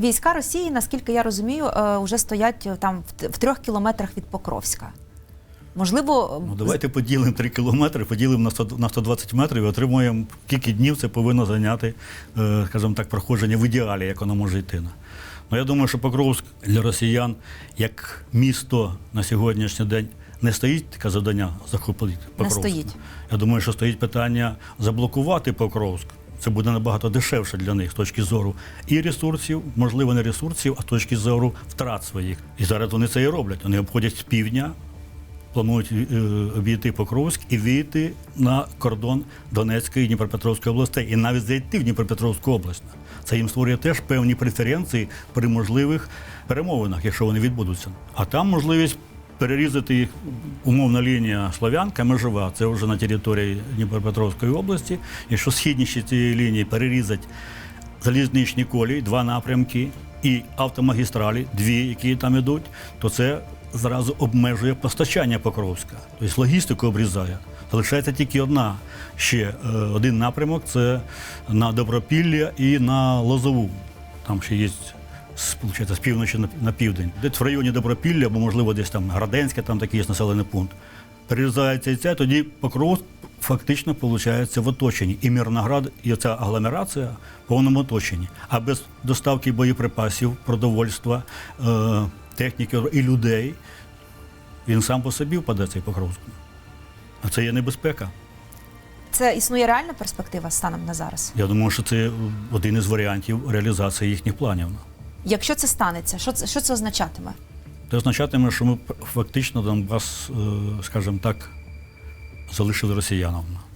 Війська Росії, наскільки я розумію, е, вже стоять е, там в трьох кілометрах від Покровська. Можливо, Ну, давайте поділимо 3 кілометри, поділимо на 100 на 120 метрів і отримуємо, скільки днів це повинно зайняти, е, скажімо так, проходження в ідеалі, як воно може йти. Ну, я думаю, що Покровськ для росіян як місто на сьогоднішній день не стоїть таке завдання захопити Покровськ. стоїть. Я думаю, що стоїть питання заблокувати Покровськ. Це буде набагато дешевше для них з точки зору і ресурсів, можливо, не ресурсів, а з точки зору втрат своїх. І зараз вони це і роблять. Вони обходять з півдня, планують е, обійти Покровськ і вийти на кордон Донецької і Дніпропетровської областей, і навіть зайти в Дніпропетровську область. Це їм створює теж певні преференції при можливих перемовинах, якщо вони відбудуться. А там можливість перерізати їх умовна лінія Слов'янка, межова, це вже на території Дніпропетровської області. Якщо східніші цієї лінії перерізати залізничні колії, два напрямки і автомагістралі, дві, які там ідуть, то це зразу обмежує постачання Покровська. Тобто логістику обрізає. Залишається тільки одна ще е, один напрямок це на Добропілля і на Лозову. Там ще є з, півночі на, південь. Десь в районі Добропілля, або можливо десь там Граденське, там такий є населений пункт. Перерізається і це, тоді Покровськ фактично виходить в оточенні. І Мирноград, і ця агломерація в повному оточенні. А без доставки боєприпасів, продовольства, е, техніки і людей він сам по собі впаде цей Покровськ. А це є небезпека. це існує реальна перспектива станом на зараз. Я думаю, що це один із варіантів реалізації їхніх планів. Якщо це станеться, що це, що це означатиме? Це означатиме, що ми фактично Донбас, е, скажімо так, залишили росіянам.